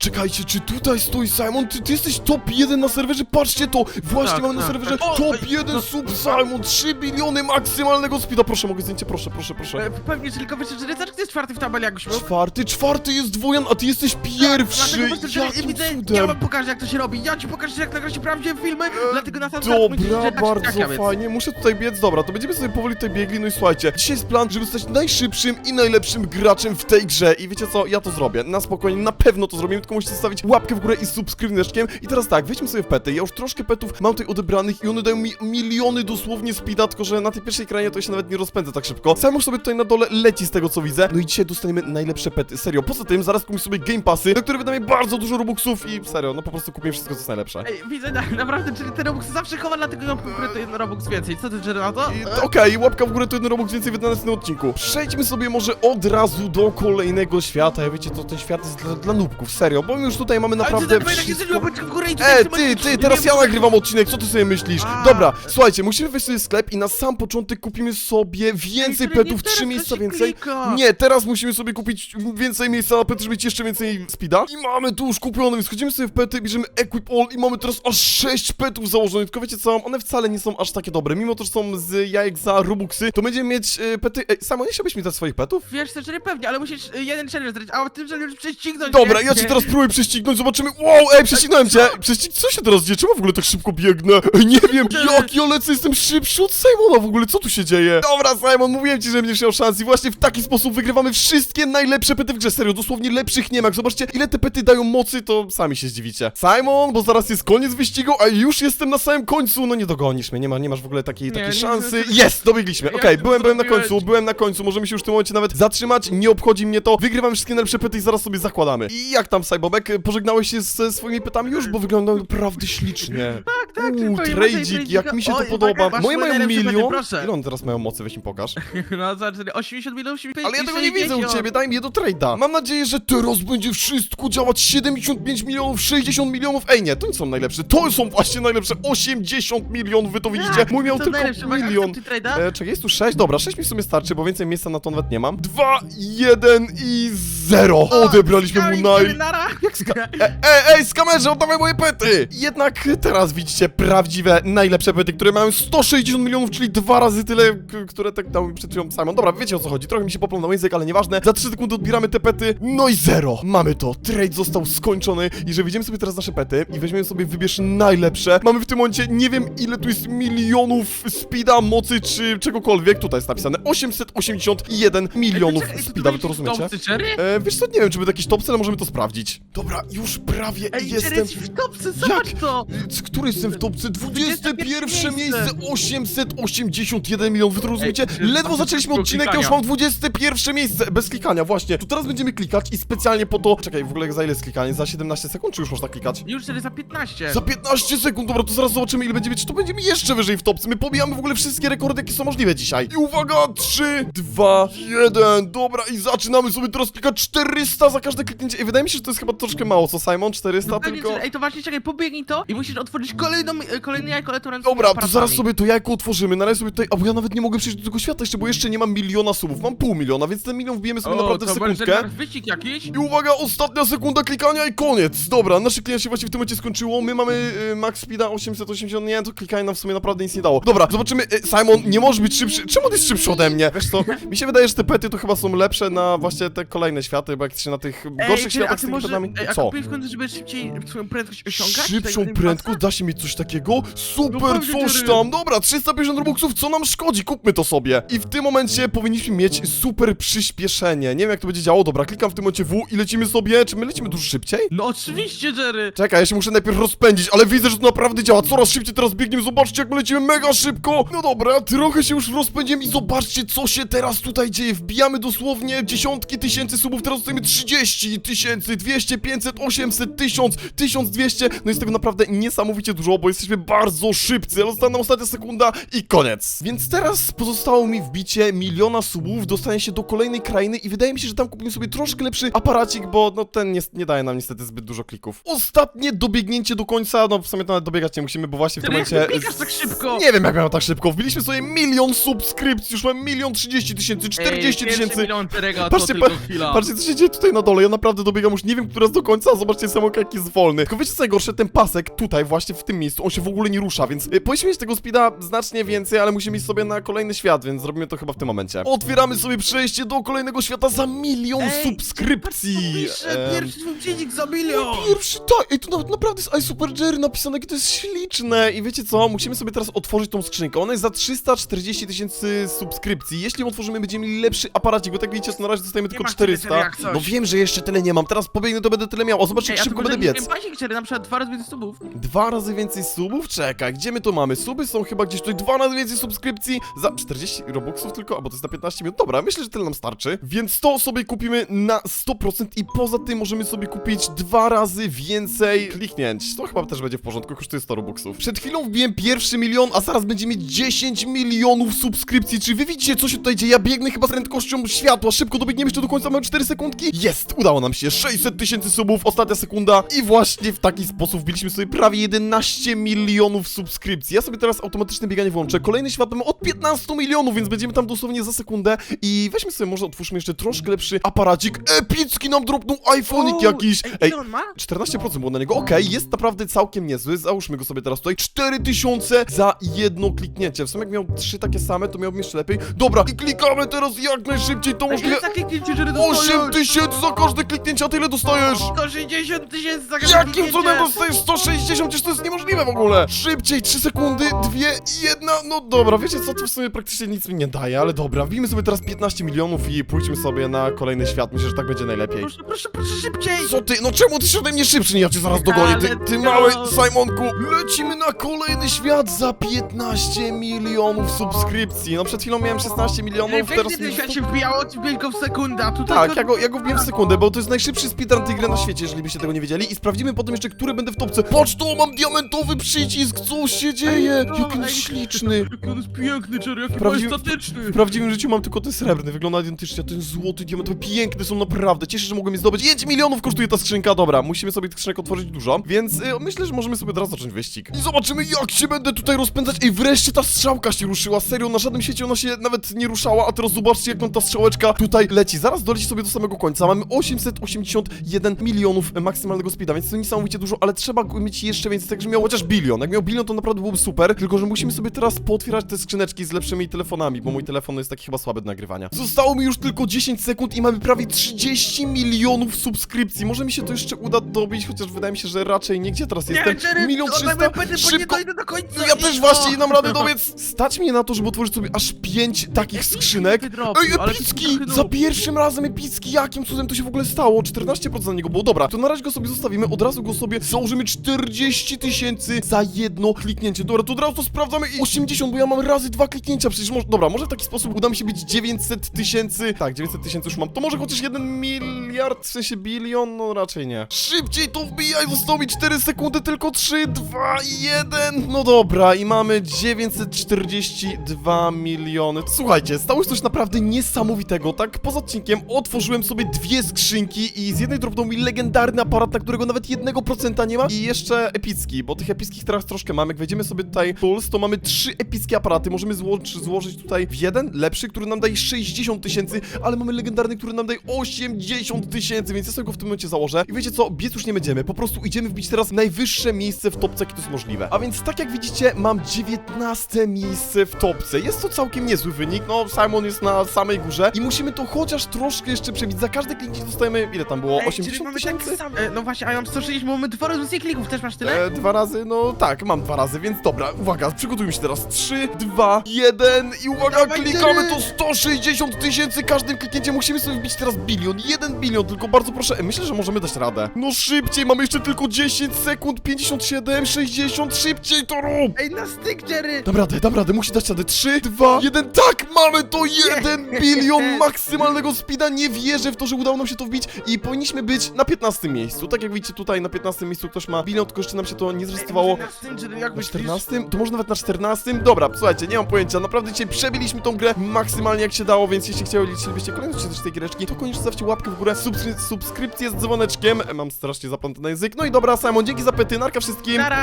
Czekajcie, czy tutaj stoi Simon? Ty, ty jesteś top 1 na serwerze? Patrzcie to! Właśnie Tak, mamy na tak, serwerze tak. O, top ej, 1 no- sub Simon! 3 biliony maksymalnego speeda! Proszę, mogę zdjęcie? Proszę, proszę, proszę. E, Pewnie, że tylko wiesz, że Rycerz jest czwarty w tabeli, jak już był. Czwarty, czwarty jest dwojan, a ty jesteś pierwszy! Dlatego widzę, ja cudem! wam pokażę jak to się robi, ja ci pokażę jak nagrać prawdziwe filmy, dlatego na sam start musisz Dobra, czytać bardzo więc- fajnie. Muszę tutaj biec. Dobra, to będziemy sobie powoli tutaj biegli. No i słuchajcie, dzisiaj jest plan, żeby zostać najszybszym i najlepszym graczem w tej grze. I wiecie co? Ja to zrobię. Na spokojnie, na pewno to zrobimy, tylko musicie zostawić łapkę w górę i subskrybneczkiem. I teraz tak, weźmy sobie pety. Ja już troszkę petów mam tutaj odebranych i one dają mi miliony dosłownie speeda, tylko że na tej pierwszej krainie to się nawet nie rozpędza tak szybko. Sam już sobie tutaj na dole leci z tego co widzę. No i dzisiaj dostaniemy najlepsze pety. Serio. Poza tym zaraz kupię sobie game passy, na które wydamy bardzo dużo robuxów i serio, no po prostu kupię wszystko co jest najlepsze. Ej, widzę, na, naprawdę, czyli ten Robux zawsze chowa, dlatego ja kupuję to jeden Robux więcej. Co ty, Jerry, na to? I- Okej, łapka w górę to jeden robok więcej w 11 odcinku. Przejdźmy sobie może od razu do kolejnego świata. Ja wiecie, to ten świat jest dla, dla nubków, serio, bo my już tutaj mamy naprawdę Ale ty wszystko... E, ty, ty, teraz ja nagrywam odcinek, co ty sobie myślisz? Dobra, słuchajcie, musimy wejść sobie w sklep i na sam początek kupimy sobie więcej petów, trzy to miejsca więcej. Nie, teraz musimy sobie kupić więcej miejsca na pety, żeby mieć jeszcze więcej speeda. I mamy tu już kupione, więc chodzimy sobie w pety, bierzemy Equip All i mamy teraz aż 6 petów założonych. Tylko wiecie co, one wcale nie są aż takie dobre. Mimo to, że są z jajek za Robuxy, to będziemy mieć e, pety... Ej, Samo, nie chciałbyś mi dać swoich petów? Wiesz co, Jerry, pewnie, ale musisz y, jeden challenge zrobić, a w tym challenge prześcignąć, Dobra, ja cię teraz spróbuj prześcignąć, zobaczymy. Wow, ej, prześcignąłem cię! Prześcig... Co się teraz dzieje? Czemu w ogóle tak szybko biegnę? Nie wiem, jak ja lecę, jestem szybszy od Simona w ogóle, co tu się dzieje? Dobra, Simon, mówiłem ci, że będziesz miał szans i właśnie w taki sposób wygrywamy wszystkie najlepsze pety w grze, serio, dosłownie lepszych nie ma. Zobaczcie, ile te pety dają mocy, to sami się zdziwicie. Simon, bo zaraz jest koniec wyścigu, a już jestem na samym końcu, no nie dogonisz mnie, nie, ma, nie masz w ogóle takiej, takiej nie, szansy. Jest, dobiegliśmy, okej, okay, byłem, byłem na końcu, byłem na końcu, możemy się już w tym momencie nawet zatrzymać, nie obchodzi mnie to, wygrywam wszystkie najlepsze pety i zaraz sobie zakładamy. I jak tam Sajbobek? Pożegnałeś się ze swoimi pytami już, bo wyglądają naprawdę ślicznie. Tak, tak, Uuu, trajdzik, jak mi się to Oj, podoba. masz Moje mają milion. proszę. Ile one teraz mają mocy? Weź mi pokaż. No zobacz, Jerry, 80 milionów, Ale ja tego nie widzę u ciebie, daj mi je do trade'a. Mam nadzieję, że teraz będzie wszystko działać 75 milionów, 60 milionów. Ej, nie, to nie są najlepsze. To są właśnie najlepsze. 80 milionów, wy to widzicie. Mój miał tylko milion. E, czekaj, jest tu 6? Dobra, 6 mi w sumie starczy, bo więcej miejsca na to nawet nie mam. 2, 1 i 0. Odebraliśmy mu naj... Jak ska... E, e, ej, skamerze, oddawaj moje pety! Jednak teraz widzicie prawdziwe, najlepsze pety, które mają 160 milionów, czyli dwa razy tyle, które tak dał mi przed chwilą Simon. Dobra, wiecie o co chodzi, trochę mi się poplątał język, ale nieważne. Za 3 sekundy odbieramy te pety, no i zero. Mamy to, trade został skończony i że wyjdziemy sobie teraz nasze pety i weźmiemy sobie wybierz najlepsze. Mamy w tym momencie, nie wiem ile tu jest milionów speeda, mocy czy czegokolwiek. Tutaj jest napisane 881 milionów speeda, wy to rozumiecie? E, wiesz co, nie wiem, czy będzie jakiś top, ale możemy to sprawdzić. Dobra, już prawie Ej, jestem. Jesteś w topce, zobacz to! Z który jestem w topce? 21 21 miejsce, miejsce. 881 milionów, wy to rozumiecie? Ledwo zaczęliśmy odcinek, ja już klikania? mam 21 miejsce, bez klikania, właśnie. Tu teraz będziemy klikać i specjalnie po to... Czekaj, w ogóle za ile jest klikanie? Za 17 sekund, czy już można klikać? Już Jerry za 15. Za 15 sekund, dobra, to zaraz zobaczymy ile będziemy, czy to będziemy jeszcze wyżej w topce. My pobijamy w ogóle wszystkie rekordy, jakie są możliwe dzisiaj. I uwaga, 3, 2, 1, dobra, i zaczynamy sobie teraz klikać 400 za każde kliknięcie. I wydaje mi się, że to jest chyba troszkę mało, co Simon? 400 No pewnie, tylko... Ej, to właśnie, czekaj, pobiegnij to i musisz otworzyć kolejną, e, kolejny jajko elektroniczne. Dobra, to zaraz sobie to jajko otworzymy, na razie sobie tutaj, a bo ja nawet nie mogę przejść do tego świata jeszcze, bo jeszcze nie mam miliona subów, mam pół miliona, więc ten milion wbijemy sobie naprawdę w sekundkę. wyścig jakiś? I uwaga, ostatnia sekunda klikania i koniec! Dobra, nasze klikanie się właśnie w tym momencie skończyło, my mamy y, max speeda 880, nie, to klikanie nam w sumie naprawdę nic nie dało. Dobra, zobaczymy, y, Simon, nie możesz być szybszy, czemu on jest szybszy ode mnie? Wiesz co, mi się wydaje, że te pety to chyba są lepsze na właśnie te kolejne światy, bo jak się na tych gorszych Jerry, światach a z ty tymi może, petami... ej, a Co? kupiłeś w końcu, żeby szybciej swoją prędkość osiągać? Szybszą Tutaj prędkość? pasa? Da się mieć coś takiego? Super, pewnie, coś Jerry. tam! Dobra, 350 robuxów, co nam szkodzi? Kupmy to sobie. I w tym momencie powinniśmy mieć super przyspieszenie. Nie wiem jak to będzie działało. Dobra, klikam w tym momencie W i lecimy sobie. Czy my lecimy dużo szybciej? No oczywiście, Jerry! Czekaj, ja się muszę najpierw rozpędzić, ale widzę, że to naprawdę działa. Coraz szybciej teraz biegniemy. Zobaczcie, jak my lecimy mega szybko. No dobra, trochę się już rozpędziłem i zobaczcie, co się teraz tutaj dzieje. Wbijamy dosłownie dziesiątki tysięcy subów. Teraz dostajemy 30 tysięcy, 200, 500, 800, 1000, 1200. No jest tego naprawdę niesamowicie dużo. bo jesteśmy bardzo szybcy, nam ostatnia sekunda i koniec. Więc teraz pozostało mi wbicie miliona subów, dostanie się do kolejnej krainy i wydaje mi się, że tam kupimy sobie troszkę lepszy aparacik, bo no ten nie, nie daje nam niestety zbyt dużo klików. Ostatnie dobiegnięcie do końca, no w sumie to nawet dobiegać nie musimy, bo właśnie w tym momencie... biegasz tak szybko? Nie wiem jak miałem tak szybko, wbiliśmy sobie milion subskrypcji, już mam milion trzydzieści tysięcy, czterdzieści tysięcy. Patrzcie, pa-. Patrzcie, co się dzieje tutaj na dole. Ja naprawdę dobiegam już nie wiem, która jest do końca, zobaczcie samok jak jest wolny. Tylko wiecie co najgorsze? Ten pasek tutaj, właśnie w tym miejscu, on się w ogóle nie rusza, więc y, powinniśmy mieć tego speeda znacznie więcej, ale musimy iść sobie na kolejny świat, więc zrobimy to chyba w tym momencie. Otwieramy sobie przejście do kolejnego świata za milion Ej, subskrypcji. Pisze, Em, pierwszy subcinik za milion! Pierwszy, tak, ej, tu nawet naprawdę jest iSuper Jerry napisane, jakie to jest śliczne. I wiecie co, musimy sobie teraz otworzyć tą skrzynkę. Ona jest za 340 tysięcy subskrypcji. Jeśli ją otworzymy, będziemy mieli lepszy aparacik, bo tak widzicie, to na razie dostajemy tylko masz tyle, 400. Jerry, jak coś. No wiem, że jeszcze tyle nie mam. Teraz pobiegnę, to będę tyle miał. O, zobaczcie, Ej, jak a tu szybko może będę jakiś biec. pasik, Jerry, na przykład dwa razy więcej subów. Dwa razy więcej subów? Czekaj, gdzie my to mamy? Suby są chyba gdzieś tutaj dwa razy więcej subskrypcji za 40 robuxów tylko, albo to jest na 15 minut. Dobra, myślę, że tyle nam starczy. Więc to sobie kupimy na 100% i poza tym możemy sobie kupić dwa razy więcej kliknięć. To chyba też będzie w porządku, kosztuje 100 robuxów. Przed chwilą wbiłem pierwszy milion, a zaraz będziemy mieć 10 milionów subskrypcji. Czy wy widzicie, co się tutaj dzieje? Ja biegnę chyba z prędkością światła. Szybko dobiegniemy jeszcze do końca, mamy 4 sekundki. Jest! Udało nam się. 600 tysięcy subów, ostatnia sekunda. I właśnie w taki sposób wbiliśmy sobie prawie 11 milionów subskrypcji. Ja sobie teraz automatyczne bieganie włączę. Kolejny świat mamy od 15 milionów, więc będziemy tam dosłownie za sekundę. I weźmy sobie, może otwórzmy jeszcze troszkę lepszy aparacik. Epicki nam dropnął iPhone'ik jakiś. Ej, Ej, ile on ma? 14% było na niego, okej, jest naprawdę całkiem niezły, załóżmy go sobie teraz tutaj, 4000 za jedno kliknięcie, w sumie jak miał trzy takie same, to miałbym jeszcze lepiej, dobra, i klikamy teraz jak najszybciej, to możliwe, ile za kliknięcie, Jerry, dostajesz? 8000 za każde kliknięcie, a tyle dostajesz! 160 tysięcy za każde Jakim cudem dostajesz 160? Przecież to jest niemożliwe w ogóle! Szybciej, 3 sekundy, 2, 1, no dobra, wiecie co, to w sumie praktycznie nic mi nie daje, ale dobra, wbijmy sobie teraz 15 milionów i pójdźmy sobie na kolejny świat, myślę, że tak będzie najlepiej. Proszę, proszę, proszę, szybciej! Co ty? No czemu ty się ode mnie szybszy? Ja cię zaraz dogonię, ty, ty mały to- Simonku! Lecimy na kolejny świat za 15 milionów subskrypcji. No przed chwilą miałem 16 milionów, teraz... ten mi- świat się wbijało, ci go w sekundę, a tutaj... Tak, ja go, ja go wbiłem w sekundę, bo to jest najszybszy speedrun tej na świecie, jeżeli byście tego nie wiedzieli. I sprawdzimy potem jeszcze, który będę w topce. Patrz, tu mam diamentowy przycisk, co się dzieje? Jaki on śliczny. Jaki on jest piękny, Jerry, jaki Prawdziwy- majestatyczny! W prawdziwym życiu mam tylko ten srebrny, wygląda identycznie, a ten złoty, diamentowy, piękne są naprawdę. Cieszę się, że mogłem je zdobyć. 5 milionów kosztuje ta skrzynka, dobra, musimy sobie tych skrzynek otworzyć dużo, więc y, myślę, że możemy sobie teraz zacząć wyścig. I zobaczymy, jak się będę tutaj rozpędzać. Ej, wreszcie ta strzałka się ruszyła, serio, na żadnym świecie ona się nawet nie ruszała, a teraz zobaczcie, jak nam ta strzałeczka tutaj leci. Zaraz doleci sobie do samego końca, mamy 881 milionów maksymalnego speeda, więc to niesamowicie dużo, ale trzeba mieć jeszcze więcej, tak że miał chociaż bilion. Jak miał bilion, to naprawdę byłoby super, tylko że musimy sobie teraz pootwierać te skrzyneczki z lepszymi telefonami, bo mój telefon jest taki chyba słaby do nagrywania. Zostało mi już tylko 10 sekund i mamy prawie 30 milionów subskrypcji. Może mi się to jeszcze uda dobić, chociaż wydaje mi się, że raczej nie. Gdzie teraz jestem? Jerry, Milion trzysta? nie Szybko! dojdę do końca Ja i- też właśnie nie dam rady dobiec. Stać mnie na to, żeby otworzyć sobie aż 5 takich skrzynek. Ej, epicki! Za pierwszym razem epicki! Jakim cudem to się w ogóle stało? 14% na niego było. Dobra, to na razie go sobie zostawimy, od razu go sobie założymy 40 tysięcy za jedno kliknięcie. Dobra, to od razu to sprawdzamy i 80, bo ja mam razy dwa kliknięcia, przecież może, dobra, może w taki sposób uda mi się być 900 tysięcy, tak, 900 tysięcy już mam, to może chociaż 1 miliard, w sensie bilion, no raczej nie. Szybciej to wbijaj, zostało mi 4 sekundy, tylko 3, 2, 1, no dobra, i mamy 942 miliony. Słuchajcie, stało się coś naprawdę niesamowitego, tak? Poza odcinkiem otworzyłem sobie dwie skrzynki i z jednej dropnął mi legendarny aparat, na którego nawet 1% nie ma i jeszcze epicki, bo tych epickich teraz troszkę mamy. Jak wejdziemy sobie tutaj tools, to mamy trzy epickie aparaty, możemy złożyć, złożyć tutaj w jeden, lepszy, który nam daje 60 tysięcy, ale mamy legendarny, który nam daje 80 tysięcy, więc ja sobie go w tym momencie założę. I wiecie co, biec już nie będziemy, po prostu idziemy wbić teraz najwyższe miejsce w topce, jakie to jest możliwe. A więc tak jak widzicie, mam 19 miejsce w topce. Jest to całkiem niezły wynik, no Simon jest na samej górze i musimy to chociaż troszkę jeszcze przebić. Za każde kliknięcie dostajemy, ile tam było? Ej, czyli 80 mamy tysięcy? E, no właśnie, a ja mam 160, bo mamy dwa razy więcej klików, też masz tyle? E, dwa razy, no tak, mam dwa razy, więc dobra, uwaga, przygotujmy się teraz. 3, 2, 1 i uwaga, Dawaj, klikamy to 160 tysięcy każdym kliknięciem. Musimy sobie wbić teraz bilion, 1 bilion, tylko bardzo proszę, e, myślę, że możemy dać radę. No szybciej, mamy jeszcze tylko 10 sekund, 57, 60, szybciej to rób! Ej, na styk, Jerry! Dam radę, dam radę, musi dać radę. 3, 2, 1, tak! Mamy to 1 bilion maksymalnego speeda. Nie wierzę w to, że udało nam się to wbić i powinniśmy być na 15 miejscu. Tak jak widzicie tutaj na 15 miejscu ktoś ma bilion, tylko jeszcze nam się to nie kosztowało Na tym, czy jak na myślisz? 14? To może nawet na 14? Dobra, słuchajcie, nie mam pojęcia. Naprawdę dzisiaj przebiliśmy tą grę maksymalnie jak się dało, więc jeśli chcielibyście kolejność też tej giereczki, to koniecznie zostawcie łapkę w górę, subskry subskrypcję z dzwoneczkiem. Mam strasznie zaplątany język. No i dobra, Simon, dzięki za pety, narka wszystkim. Nara!